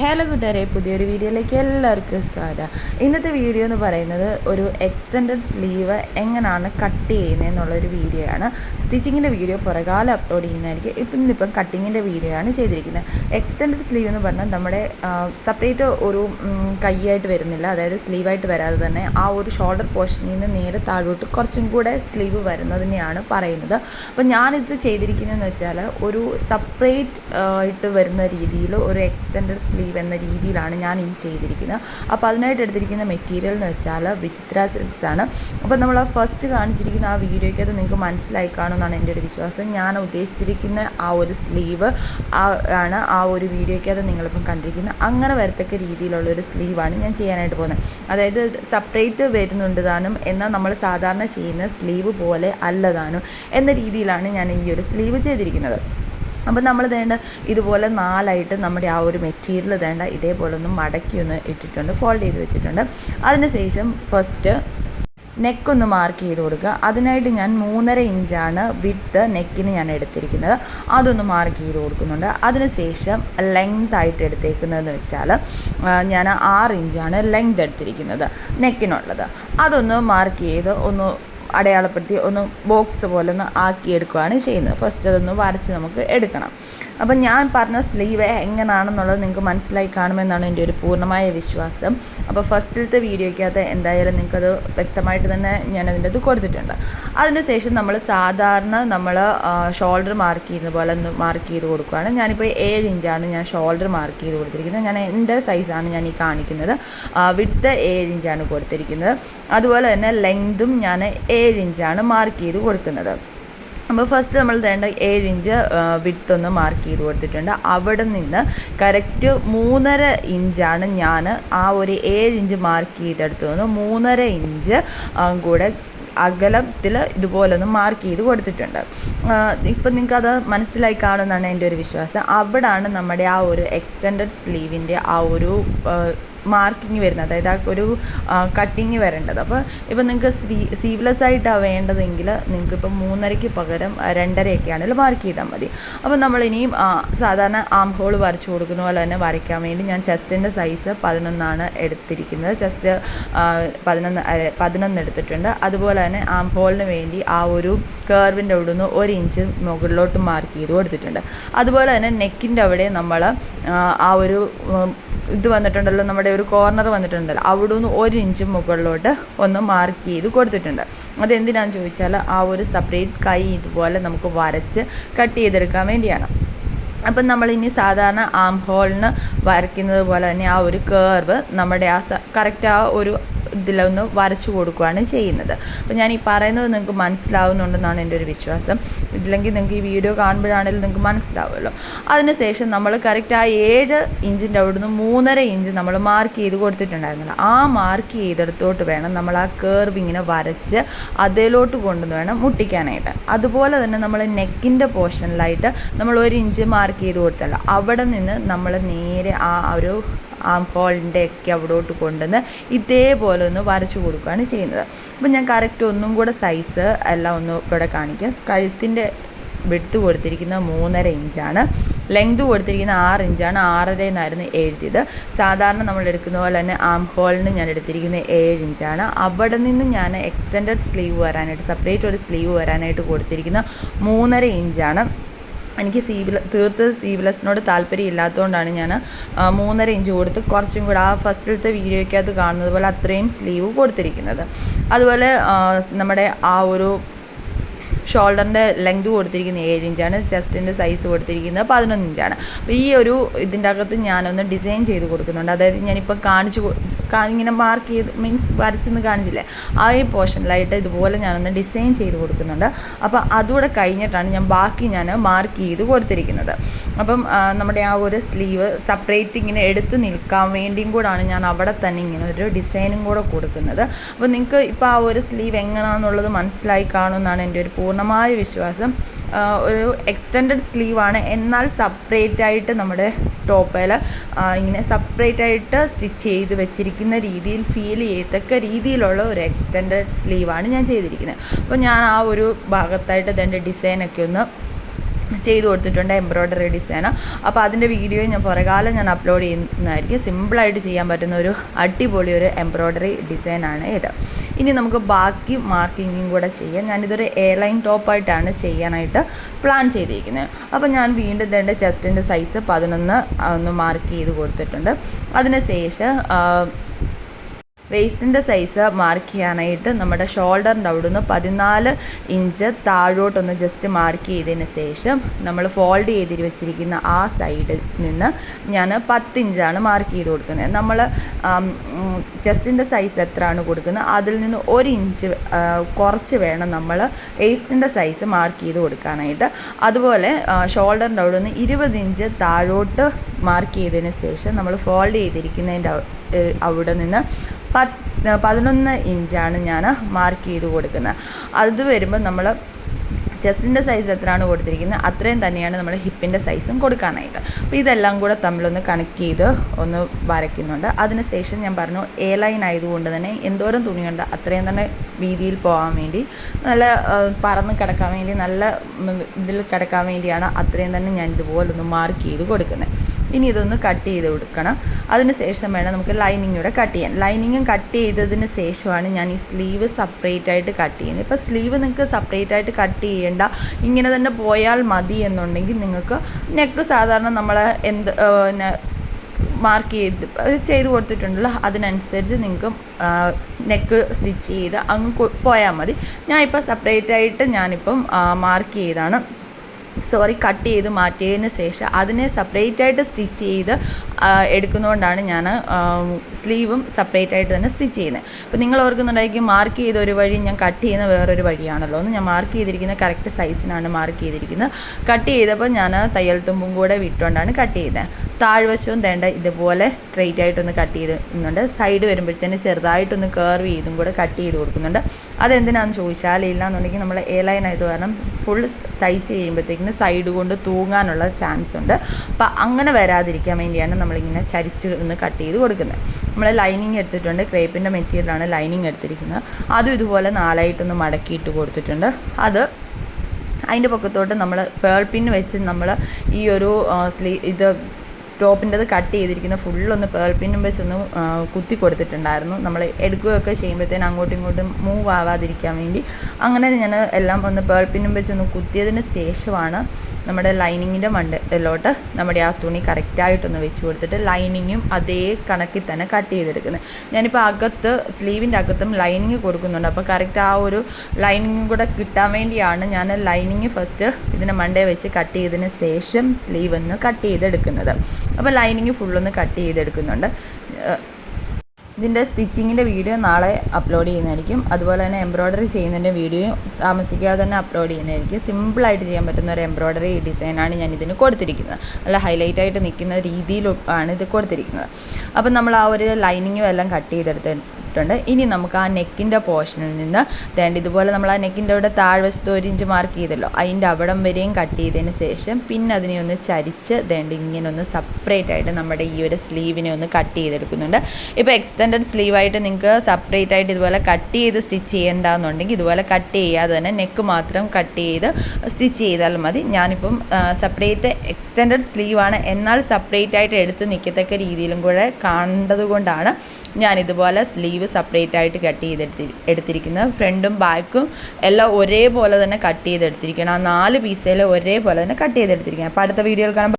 Hello കൂട്ടുകാരെ പുതിയൊരു വീഡിയോയിലേക്ക് എല്ലാവർക്കും സ്വാഗതം. ഇന്നത്തെ വീഡിയോ എന്ന് പറയുന്നത് ഒരു എക്സ്റ്റെൻഡഡ് സ്ലീവ് എങ്ങനെയാണ് കട്ട് ചെയ്യുന്നത് എന്നുള്ളൊരു വീഡിയോ ആണ്. സ്റ്റിച്ചിങ്ങിന്റെ വീഡിയോ പുറകാലം അപ്ലോഡ് ചെയ്യുന്നതായിരിക്കും. ഇപ്പം ഇന്നിപ്പം കട്ടിങ്ങിന്റെ വീഡിയോ ആണ് ചെയ്തിരിക്കുന്നത്. എക്സ്റ്റെൻഡഡ് സ്ലീവ് എന്ന് പറഞ്ഞാൽ നമ്മുടെ സെപ്പറേറ്റ് ഒരു കൈയായിട്ട് വരുന്നില്ല. അതായത് സ്ലീവായിട്ട് വരാതെ തന്നെ ആ ഒരു ഷോൾഡർ പോർഷനിൽ നിന്ന് നേരെ താഴോട്ട് കുറച്ചും കൂടെ സ്ലീവ് വരുന്നതിനെയാണ് പറയുന്നത്. അപ്പോൾ ഞാനിത് ചെയ്തിരിക്കുന്നതെന്ന് വെച്ചാൽ ഒരു സെപ്പറേറ്റ് ആയിട്ട് വരുന്ന രീതിയിൽ ഒരു എക്സ്റ്റെൻഡഡ് സ്ലീവ് എന്ന രീതിയിലാണ് ഞാൻ ഈ ചെയ്തിരിക്കുന്നത്. അപ്പോൾ അതിനായിട്ട് എടുത്തിരിക്കുന്ന മെറ്റീരിയൽ എന്ന് വെച്ചാൽ വിചിത്ര സിൽക്സ് ആണ്. അപ്പോൾ നമ്മൾ ആ ഫസ്റ്റ് കാണിച്ചിരിക്കുന്ന ആ വീഡിയോയ്ക്ക് അത് നിങ്ങൾക്ക് മനസ്സിലായി കാണുമെന്നാണ് എന്റെ ഒരു വിശ്വാസം. ഞാൻ ഉദ്ദേശിച്ചിരിക്കുന്ന ആ ഒരു സ്ലീവ് ആ ആണ് ആ ഒരു വീഡിയോയ്ക്ക് അത് നിങ്ങളിപ്പം കണ്ടിരിക്കുന്നത്. അങ്ങനെ വരത്തക്ക രീതിയിലുള്ള ഒരു സ്ലീവാണ് ഞാൻ ചെയ്യാനായിട്ട് പോകുന്നത്. അതായത് സെപ്പറേറ്റ് വരുന്നുണ്ട് താനും എന്നാൽ നമ്മൾ സാധാരണ ചെയ്യുന്ന സ്ലീവ് പോലെ അല്ലതാനും എന്ന രീതിയിലാണ് ഞാൻ ഈ ഒരു സ്ലീവ് ചെയ്തിരിക്കുന്നത്. അപ്പോൾ നമ്മൾ വേണ്ട ഇതുപോലെ നാലായിട്ട് നമ്മുടെ ആ ഒരു മെറ്റീരിയൽ വേണ്ട ഇതേപോലെ ഒന്ന് മടക്കി ഒന്ന് ഇട്ടിട്ടുണ്ട് ഫോൾഡ് ചെയ്ത് വെച്ചിട്ടുണ്ട്. അതിനുശേഷം ഫസ്റ്റ് നെക്ക് ഒന്ന് മാർക്ക് ചെയ്ത് കൊടുക്കുക. അതിനായിട്ട് ഞാൻ മൂന്നര ഇഞ്ചാണ് വിത്ത് നെക്കിന് ഞാൻ എടുത്തിരിക്കുന്നത്. അതൊന്ന് മാർക്ക് ചെയ്ത് കൊടുക്കുന്നുണ്ട്. അതിനുശേഷം ലെങ്ത് ആയിട്ട് എടുത്തേക്കുന്നതെന്ന് വെച്ചാൽ ഞാൻ ആറ് ഇഞ്ചാണ് ലെങ്ത് എടുത്തിരിക്കുന്നത് നെക്കിനുള്ളത് അതൊന്ന് മാർക്ക് ചെയ്ത് ഒന്ന് അടയാളപ്പെടുത്തി ഒന്ന് ബോക്സ് പോലെ ഒന്ന് ആക്കിയെടുക്കുകയാണ് ചെയ്യുന്നത്. ഫസ്റ്റ് അതൊന്ന് വരച്ച് നമുക്ക് എടുക്കണം. അപ്പം ഞാൻ പറഞ്ഞ സ്ലീവ് എങ്ങനെയാണെന്നുള്ളത് നിങ്ങൾക്ക് മനസ്സിലായി കാണുമെന്നാണ് എന്റെ ഒരു പൂർണമായ വിശ്വാസം. അപ്പോൾ ഫസ്റ്റിലത്തെ വീഡിയോയ്ക്കകത്ത് എന്തായാലും നിങ്ങൾക്കത് വ്യക്തമായിട്ട് തന്നെ ഞാൻ അതിന്റെ അത് കൊടുത്തിട്ടുണ്ട്. അതിന് ശേഷം നമ്മൾ സാധാരണ നമ്മൾ ഷോൾഡർ മാർക്ക് ചെയ്യുന്ന പോലെ ഒന്ന് മാർക്ക് ചെയ്ത് കൊടുക്കുകയാണ്. ഞാനിപ്പോൾ ഏഴ് ഇഞ്ചാണ് ഞാൻ ഷോൾഡർ മാർക്ക് ചെയ്ത് കൊടുത്തിരിക്കുന്നത്. ഞാൻ എന്റെ സൈസാണ് ഞാൻ ഈ കാണിക്കുന്നത്. വിട്ട് ഏഴ് ഇഞ്ചാണ് കൊടുത്തിരിക്കുന്നത്. അതുപോലെ തന്നെ ലെങ്തും ഞാൻ ഏഴ് ഇഞ്ചാണ് മാർക്ക് ചെയ്ത് കൊടുക്കുന്നത്. അപ്പോൾ ഫസ്റ്റ് നമ്മൾ വേണ്ട ഏഴ് ഇഞ്ച് വിഡ്ത്ത് ഒന്ന് മാർക്ക് ചെയ്ത് കൊടുത്തിട്ടുണ്ട്. അവിടെ നിന്ന് കറക്റ്റ് മൂന്നര ഇഞ്ചാണ് ഞാൻ ആ ഒരു ഏഴ് ഇഞ്ച് മാർക്ക് ചെയ്തെടുത്തു നിന്ന് മൂന്നര ഇഞ്ച് കൂടെ അകലത്തിൽ ഇതുപോലൊന്ന് മാർക്ക് ചെയ്ത് കൊടുത്തിട്ടുണ്ട്. ഇപ്പം നിങ്ങൾക്കത് മനസ്സിലായി കാണുമെന്നാണ് എന്റെ ഒരു വിശ്വാസം. അവിടാണ് നമ്മുടെ ആ ഒരു എക്സ്റ്റൻഡഡ് സ്ലീവിന്റെ ആ ഒരു മാർക്കിങ് വരുന്നത്. അതായത് ആ ഒരു കട്ടിങ് വരേണ്ടത്. അപ്പോൾ ഇപ്പം നിങ്ങൾക്ക് സ്ലീ സീവ്ലെസ് ആയിട്ടാണ് വേണ്ടതെങ്കിൽ നിങ്ങൾക്ക് ഇപ്പം മൂന്നരയ്ക്ക് പകരം രണ്ടരയൊക്കെ ആണെങ്കിൽ മാർക്ക് ചെയ്താൽ മതി. അപ്പോൾ നമ്മൾ ഇനിയും സാധാരണ ആം ഹോൾ വരച്ചു കൊടുക്കുന്ന പോലെ തന്നെ വരയ്ക്കാൻ വേണ്ടി ഞാൻ ചെസ്റ്റിന്റെ സൈസ് പതിനൊന്നാണ് എടുത്തിരിക്കുന്നത്. ചെസ്റ്റ് പതിനൊന്ന് പതിനൊന്ന് എടുത്തിട്ടുണ്ട്. അതുപോലെ തന്നെ ആം ഹോളിന് വേണ്ടി ആ ഒരു കേർവിന്റെ അവിടെ നിന്ന് ഒരു ഇഞ്ച് മുകളിലോട്ട് മാർക്ക് ചെയ്ത് കൊടുത്തിട്ടുണ്ട്. അതുപോലെ തന്നെ നെക്കിന്റെ അവിടെ നമ്മൾ ആ ഒരു ഇത് വന്നിട്ടുണ്ടല്ലോ നമ്മുടെ ഒരു കോർണർ വന്നിട്ടുണ്ടല്ലോ അവിടെ നിന്ന് ഒരു ഇഞ്ച് മുകളിലോട്ട് ഒന്ന് മാർക്ക് ചെയ്ത് കൊടുത്തിട്ടുണ്ട്. അതെന്തിനാന്ന് ചോദിച്ചാൽ ആ ഒരു സെപ്പറേറ്റ് കൈ ഇതുപോലെ നമുക്ക് വരച്ച് കട്ട് ചെയ്തെടുക്കാൻ വേണ്ടിയാണ്. അപ്പം നമ്മൾ ഇനി സാധാരണ ആം ഹോളിന് വരയ്ക്കുന്നത് പോലെ തന്നെ ആ ഒരു കേർവ് നമ്മുടെ ആ കറക്റ്റ് ആ ഒരു ഇതിലൊന്ന് വരച്ചു കൊടുക്കുകയാണ് ചെയ്യുന്നത്. അപ്പോൾ ഞാൻ ഈ പറയുന്നത് നിങ്ങൾക്ക് മനസ്സിലാവുന്നുണ്ടെന്നാണ് എന്റെ ഒരു വിശ്വാസം. ഇതില്ലെങ്കിൽ നിങ്ങൾക്ക് ഈ വീഡിയോ കാണുമ്പോഴാണെങ്കിലും നിങ്ങൾക്ക് മനസ്സിലാവുമല്ലോ. അതിനുശേഷം നമ്മൾ കറക്റ്റ് ആ ഏഴ് ഇഞ്ചിന്റെ അവിടെ നിന്ന് മൂന്നര ഇഞ്ച് നമ്മൾ മാർക്ക് ചെയ്ത് കൊടുത്തിട്ടുണ്ടായിരുന്നില്ല. ആ മാർക്ക് ചെയ്തെടുത്തോട്ട് വേണം നമ്മൾ ആ കേർവ് ഇങ്ങനെ വരച്ച് അതിലോട്ട് കൊണ്ടുവന്ന് വേണം മുട്ടിക്കാനായിട്ട്. അതുപോലെ തന്നെ നമ്മൾ നെക്കിന്റെ പോർഷനിലായിട്ട് നമ്മൾ ഒരു ഇഞ്ച് മാർക്ക് ചെയ്ത് കൊടുത്തല്ലോ അവിടെ നിന്ന് നമ്മൾ നേരെ ആ ഒരു ആം ഹോളിന്റെ ഒക്കെ അവിടോട്ട് കൊണ്ടുവന്ന് ഇതേപോലെ ഒന്ന് വരച്ചു കൊടുക്കുകയാണ് ചെയ്യുന്നത്. അപ്പം ഞാൻ കറക്റ്റ് ഒന്നും കൂടെ സൈസ് എല്ലാം ഒന്ന് ഇവിടെ കാണിക്കാം. കഴുത്തിന്റെ വിടുത്ത് കൊടുത്തിരിക്കുന്നത് മൂന്നര ഇഞ്ചാണ് ലെങ്ത് കൊടുത്തിരിക്കുന്ന ആറ് ഇഞ്ചാണ് ആറര എന്നായിരുന്നു എഴുതിയത്. സാധാരണ നമ്മൾ എടുക്കുന്ന പോലെ തന്നെ ആം ഹോളിന് ഞാൻ എടുത്തിരിക്കുന്നത് ഏഴ് ഇഞ്ചാണ് അവിടെ നിന്ന് ഞാൻ എക്സ്റ്റെൻഡഡ് സ്ലീവ് വരാനായിട്ട് സെപ്പറേറ്റ് ഒരു സ്ലീവ് വരാനായിട്ട് കൊടുത്തിരിക്കുന്ന മൂന്നര ഇഞ്ചാണ് എനിക്ക് സീവില തീർത്ത് സീവ്ലെസ്സിനോട് താല്പര്യം ഇല്ലാത്തതുകൊണ്ടാണ് ഞാൻ മൂന്നര ഇഞ്ച് കൊടുത്ത് കുറച്ചും കൂടെ ആ ഫസ്റ്റിലത്തെ വീഡിയോയ്ക്കകത്ത് കാണുന്നത് പോലെ അത്രയും സ്ലീവ് കൊടുത്തിരിക്കുന്നത്. അതുപോലെ നമ്മുടെ ആ ഒരു ഷോൾഡറിന്റെ ലെങ്ത് കൊടുത്തിരിക്കുന്നത് ഏഴ് ഇഞ്ചാണ് ചെസ്റ്റിന്റെ സൈസ് കൊടുത്തിരിക്കുന്നത് പതിനൊന്ന് ഇഞ്ചാണ് അപ്പോൾ ഈ ഒരു ഇതിന്റെ അകത്ത് ഞാനൊന്ന് ഡിസൈൻ ചെയ്ത് കൊടുക്കുന്നുണ്ട്. അതായത് ഞാനിപ്പോൾ കാണിച്ച് ഇങ്ങനെ മാർക്ക് ചെയ്ത് മീൻസ് വരച്ചെന്ന് കാണിച്ചില്ലേ? ആ ഈ പോർഷനിലായിട്ട് ഇതുപോലെ ഞാനൊന്ന് ഡിസൈൻ ചെയ്ത് കൊടുക്കുന്നുണ്ട്. അപ്പോൾ അതുകൂടെ കഴിഞ്ഞിട്ടാണ് ഞാൻ ബാക്കി ഞാൻ മാർക്ക് ചെയ്ത് കൊടുത്തിരിക്കുന്നത്. അപ്പം നമ്മുടെ ആ ഒരു സ്ലീവ് സെപ്പറേറ്റ് ഇങ്ങനെ എടുത്ത് നിൽക്കാൻ വേണ്ടിയും കൂടാണ് ഞാൻ അവിടെ തന്നെ ഇങ്ങനെ ഒരു ഡിസൈനും കൂടെ കൊടുക്കുന്നത്. അപ്പോൾ നിങ്ങൾക്ക് ഇപ്പോൾ ആ ഒരു സ്ലീവ് എങ്ങനെയാണെന്നുള്ളത് മനസ്സിലായി കാണുമെന്നാണ് എന്റെ ഒരു പൂർണമായ വിശ്വാസം. ഒരു എക്സ്റ്റെൻഡഡ് സ്ലീവാണ് എന്നാൽ സെപ്പറേറ്റ് ആയിട്ട് നമ്മുടെ ടോപ്പിൽ ഇങ്ങനെ സെപ്പറേറ്റ് ആയിട്ട് സ്റ്റിച്ച് ചെയ്ത് വെച്ചിരിക്കുന്ന രീതിയിൽ ഫീൽ ചെയ്യത്തക്ക രീതിയിലുള്ള ഒരു എക്സ്റ്റെൻഡഡ് സ്ലീവാണ് ഞാൻ ചെയ്തിരിക്കുന്നത്. അപ്പോൾ ഞാൻ ആ ഒരു ഭാഗത്തായിട്ട് ഇതിന്റെ ഡിസൈനൊക്കെ ഒന്ന് ചെയ്ത് കൊടുത്തിട്ടുണ്ട് എംബ്രോയ്ഡറി ഡിസൈനോ. അപ്പോൾ അതിന്റെ വീഡിയോ ഞാൻ പുറകാലം ഞാൻ അപ്ലോഡ് ചെയ്യുന്നതായിരിക്കും. സിമ്പിളായിട്ട് ചെയ്യാൻ പറ്റുന്ന ഒരു അടിപൊളി ഒരു എംബ്രോയ്ഡറി ഡിസൈനാണ് ഇത്. ഇനി നമുക്ക് ബാക്കി മാർക്കിങ്ങും കൂടെ ചെയ്യാം. ഞാനിതൊരു എ ലൈൻ ടോപ്പായിട്ടാണ് ചെയ്യാനായിട്ട് പ്ലാൻ ചെയ്തിരിക്കുന്നത് അപ്പോൾ ഞാൻ വീണ്ടും തേണ്ട ചെസ്റ്റിന്റെ സൈസ് പതിനൊന്ന് ഒന്ന് മാർക്ക് ചെയ്ത് കൊടുത്തിട്ടുണ്ട്. അതിന് ശേഷം ആ, വേസ്റ്റിന്റെ സൈസ് മാർക്ക് ചെയ്യാനായിട്ട് നമ്മുടെ ഷോൾഡറിന്റെ അവിടെ നിന്ന് പതിനാല് ഇഞ്ച് താഴോട്ടൊന്ന് ജസ്റ്റ് മാർക്ക് ചെയ്തതിന് ശേഷം നമ്മൾ ഫോൾഡ് ചെയ്തി വെച്ചിരിക്കുന്ന ആ സൈഡിൽ നിന്ന് ഞാൻ പത്ത് ഇഞ്ചാണ് മാർക്ക് ചെയ്ത് കൊടുക്കുന്നത്. നമ്മൾ ചെസ്റ്റിന്റെ സൈസ് എത്രയാണ് കൊടുക്കുന്നത്? അതിൽ നിന്ന് ഒരു ഇഞ്ച് കുറച്ച് വേണം നമ്മൾ വേസ്റ്റിന്റെ സൈസ് മാർക്ക് ചെയ്ത് കൊടുക്കാനായിട്ട്. അതുപോലെ ഷോൾഡറിന്റെ അവിടെ നിന്ന് ഇരുപത് ഇഞ്ച് താഴോട്ട് മാർക്ക് ചെയ്തതിന് ശേഷം നമ്മൾ ഫോൾഡ് ചെയ്തിരിക്കുന്നതിന്റെ അവിടെ നിന്ന് പത്ത് പതിനൊന്ന് ഇഞ്ചാണ് ഞാൻ മാർക്ക് ചെയ്ത് കൊടുക്കുന്നത്. അത് വരുമ്പോൾ നമ്മൾ ചെസ്റ്റിന്റെ സൈസ് എത്രയാണ് കൊടുത്തിരിക്കുന്നത്? അത്രയും തന്നെയാണ് നമ്മൾ ഹിപ്പിന്റെ സൈസും കൊടുക്കാനായിട്ട്. അപ്പോൾ ഇതെല്ലാം കൂടെ തമ്മിലൊന്ന് കണക്ട് ചെയ്ത് ഒന്ന് വരയ്ക്കുന്നുണ്ട്. അതിനുശേഷം ഞാൻ പറഞ്ഞു എ ലൈൻ ആയതുകൊണ്ട് തന്നെ എന്തോരം തുണിയുണ്ട് അത്രയും തന്നെ വീതിയിൽ പോകാൻ വേണ്ടി നല്ല പറന്ന് കിടക്കാൻ വേണ്ടി നല്ല ഇതിൽ കിടക്കാൻ വേണ്ടിയാണ് അത്രയും തന്നെ ഞാൻ ഇതുപോലൊന്ന് മാർക്ക് ചെയ്ത് കൊടുക്കുന്നത്. ഇനി ഇതൊന്ന് കട്ട് ചെയ്ത് കൊടുക്കണം. അതിന് ശേഷം വേണം നമുക്ക് ലൈനിങ് കൂടെ കട്ട് ചെയ്യാൻ. ലൈനിങ്ങും കട്ട് ചെയ്തതിന് ശേഷമാണ് ഞാൻ ഈ സ്ലീവ് സെപ്പറേറ്റ് ആയിട്ട് കട്ട് ചെയ്യുന്നത്. ഇപ്പോൾ സ്ലീവ് നിങ്ങൾക്ക് സെപ്പറേറ്റ് ആയിട്ട് കട്ട് ചെയ്യേണ്ട ഇങ്ങനെ തന്നെ പോയാൽ മതി എന്നുണ്ടെങ്കിൽ നിങ്ങൾക്ക് നെക്ക് സാധാരണ നമ്മൾ എന്ത് മാർക്ക് ചെയ്ത് ചെയ്ത് കൊടുത്തിട്ടുണ്ടല്ലോ അതിനനുസരിച്ച് നിങ്ങൾക്ക് നെക്ക് സ്റ്റിച്ച് ചെയ്ത് അങ്ങ് പോയാൽ മതി. ഞാൻ ഇപ്പോൾ സെപ്പറേറ്റ് ആയിട്ട് ഞാനിപ്പം മാർക്ക് ചെയ്താണ്. സോറി കട്ട് ചെയ്ത് മാറ്റിയതിന് ശേഷം അതിനെ സെപ്പറേറ്റ് ആയിട്ട് സ്റ്റിച്ച് ചെയ്ത് എടുക്കുന്നതുകൊണ്ടാണ് ഞാൻ സ്ലീവും സെപ്പറേറ്റ് ആയിട്ട് തന്നെ സ്റ്റിച്ച് ചെയ്യുന്നത് അപ്പോൾ നിങ്ങൾ ഓർക്കുന്നുണ്ടായിരിക്കും മാർക്ക് ചെയ്ത ഒരു വഴി ഞാൻ കട്ട് ചെയ്യുന്ന വേറൊരു വഴിയാണല്ലോ. എന്ന് ഞാൻ മാർക്ക് ചെയ്തിരിക്കുന്ന കറക്റ്റ് സൈസിനാണ് മാർക്ക് ചെയ്തിരിക്കുന്നത്. കട്ട് ചെയ്തപ്പോൾ ഞാൻ തയ്യൽ തുമ്പും കൂടെ വിട്ടുകൊണ്ടാണ് കട്ട് ചെയ്തത് താഴ്വശവും തേണ്ട ഇതുപോലെ സ്ട്രെയിറ്റ് ആയിട്ടൊന്ന് കട്ട് ചെയ്തുന്നുണ്ട് സൈഡ് വരുമ്പോഴത്തേന് ചെറുതായിട്ടൊന്ന് കർവ് ചെയ്തും കൂടെ കട്ട് ചെയ്ത് കൊടുക്കുന്നുണ്ട്. അതെന്തിനാണെന്ന് ചോദിച്ചാൽ ഇല്ലാന്നുണ്ടെങ്കിൽ നമ്മൾ എ ലൈൻ ആയത് കാരണം ഫുൾ തയ്ച്ച് കഴിയുമ്പോഴത്തേക്കിന് സൈഡ് കൊണ്ട് തൂങ്ങാനുള്ള ചാൻസ് ഉണ്ട്. അപ്പം അങ്ങനെ വരാതിരിക്കാൻ വേണ്ടിയാണ് നമ്മളിങ്ങനെ ചരിച്ച് ഒന്ന് കട്ട് ചെയ്ത് കൊടുക്കുന്നത്. നമ്മൾ ലൈനിങ് എടുത്തിട്ടുണ്ട്. ക്രേപ്പിന്റെ മെറ്റീരിയലാണ് ലൈനിങ് എടുത്തിരിക്കുന്നത്. അതും ഇതുപോലെ നാലായിട്ടൊന്ന് മടക്കിയിട്ട് കൊടുത്തിട്ടുണ്ട്. അത് അതിന്റെ പൊക്കത്തോട്ട് നമ്മൾ പേൾ പിൻ വെച്ച് നമ്മൾ ഈ ഒരു സ്ലീ ഇത് ടോപ്പിന്റെത് കട്ട് ചെയ്തിരിക്കുന്ന ഫുള്ളൊന്ന് പേൾ പിന്നും വെച്ചൊന്ന് കുത്തി കൊടുത്തിട്ടുണ്ടായിരുന്നു. നമ്മൾ എടുക്കുകയൊക്കെ ചെയ്യുമ്പോഴത്തേനും അങ്ങോട്ടും ഇങ്ങോട്ടും മൂവ് ആവാതിരിക്കാൻ വേണ്ടി. അങ്ങനെ ഞാൻ എല്ലാം ഒന്ന് പേൾ പിന്നും വെച്ചൊന്ന് കുത്തിയതിന് ശേഷമാണ് നമ്മുടെ ലൈനിങ്ങിന്റെ മണ്ടയിലോട്ട് നമ്മുടെ ആ തുണി കറക്റ്റായിട്ടൊന്ന് വെച്ച് കൊടുത്തിട്ട് ലൈനിങ്ങും അതേ കണക്കിൽ തന്നെ കട്ട് ചെയ്തെടുക്കുന്നത്. ഞാനിപ്പോൾ അകത്ത് സ്ലീവിന്റെ അകത്തും ലൈനിങ് കൊടുക്കുന്നുണ്ട്. അപ്പോൾ കറക്റ്റ് ആ ഒരു ലൈനിങ്ങും കൂടെ കിട്ടാൻ വേണ്ടിയാണ് ഞാൻ ലൈനിങ് ഫസ്റ്റ് ഇതിനെ മണ്ടേ വെച്ച് കട്ട് ചെയ്തതിന് ശേഷം സ്ലീവ് ഒന്ന് കട്ട് ചെയ്തെടുക്കുന്നത്. അപ്പോൾ ലൈനിങ് ഫുള്ളൊന്ന് കട്ട് ചെയ്തെടുക്കുന്നുണ്ട്. ഇതിന്റെ സ്റ്റിച്ചിങ്ങിന്റെ വീഡിയോ നാളെ അപ്ലോഡ് ചെയ്യുന്നതായിരിക്കും. അതുപോലെ തന്നെ എംബ്രോയ്ഡറി ചെയ്യുന്നതിന്റെ വീഡിയോ താമസിക്കാതെ തന്നെ അപ്ലോഡ് ചെയ്യുന്നതായിരിക്കും. സിമ്പിളായിട്ട് ചെയ്യാൻ പറ്റുന്ന ഒരു എംബ്രോയ്ഡറി ഡിസൈനാണ് ഞാൻ ഇതിന് കൊടുത്തിരിക്കുന്നത്. നല്ല ഹൈലൈറ്റ് ആയിട്ട് നിൽക്കുന്ന രീതിയിൽ ആണ് ഇത് കൊടുത്തിരിക്കുന്നത്. അപ്പം നമ്മൾ ആ ഒരു ലൈനിങ്ങും എല്ലാം കട്ട് ചെയ്തെടുത്തിട്ടുണ്ട് ഇനി നമുക്ക് ആ നെക്കിന്റെ പോർഷനിൽ നിന്ന് വേണ്ട ഇതുപോലെ നമ്മൾ ആ നെക്കിന്റെ അവിടെ താഴ്വശത്ത് ഒരു ഇഞ്ച് മാർക്ക് ചെയ്തല്ലോ. അതിന്റെ അവിടം വരെയും കട്ട് ചെയ്തതിന് ശേഷം പിന്നെ അതിനെ ഒന്ന് ചരിച്ച് വേണ്ട ഇങ്ങനെ ഒന്ന് സെപ്പറേറ്റ് ആയിട്ട് നമ്മുടെ ഈ ഒരു സ്ലീവിനെ ഒന്ന് കട്ട് ചെയ്തെടുക്കുന്നുണ്ട്. ഇപ്പോൾ എക്സ്റ്റെൻഡഡ് സ്ലീവായിട്ട് നിങ്ങൾക്ക് സെപ്പറേറ്റ് ആയിട്ട് ഇതുപോലെ കട്ട് ചെയ്ത് സ്റ്റിച്ച് ചെയ്യേണ്ടതെന്നുണ്ടെങ്കിൽ ഇതുപോലെ കട്ട് ചെയ്യാതെ തന്നെ നെക്ക് മാത്രം കട്ട് ചെയ്ത് സ്റ്റിച്ച് ചെയ്താൽ മതി. ഞാനിപ്പം സെപ്പറേറ്റ് എക്സ്റ്റെൻഡഡ് സ്ലീവാണ് എന്നാൽ സെപ്പറേറ്റ് ആയിട്ട് എടുത്ത് നിൽക്കത്തക്ക രീതിയിലും കൂടെ കാണേണ്ടതുകൊണ്ടാണ് ഞാൻ ഇതുപോലെ സ്ലീവ് സെപ്പറേറ്റ് ആയിട്ട് കട്ട് ചെയ്തെടുത്തി എടുത്തിരിക്കുന്നത് ഫ്രണ്ടും ബാക്കും എല്ലാം ഒരേപോലെ തന്നെ കട്ട് ചെയ്തെടുത്തിരിക്കണം. ആ നാല് പീസയിൽ ഒരേപോലെ തന്നെ കട്ട് ചെയ്തെടുത്തിരിക്കണം. അപ്പോൾ അടുത്ത വീഡിയോയിൽ കാണാൻ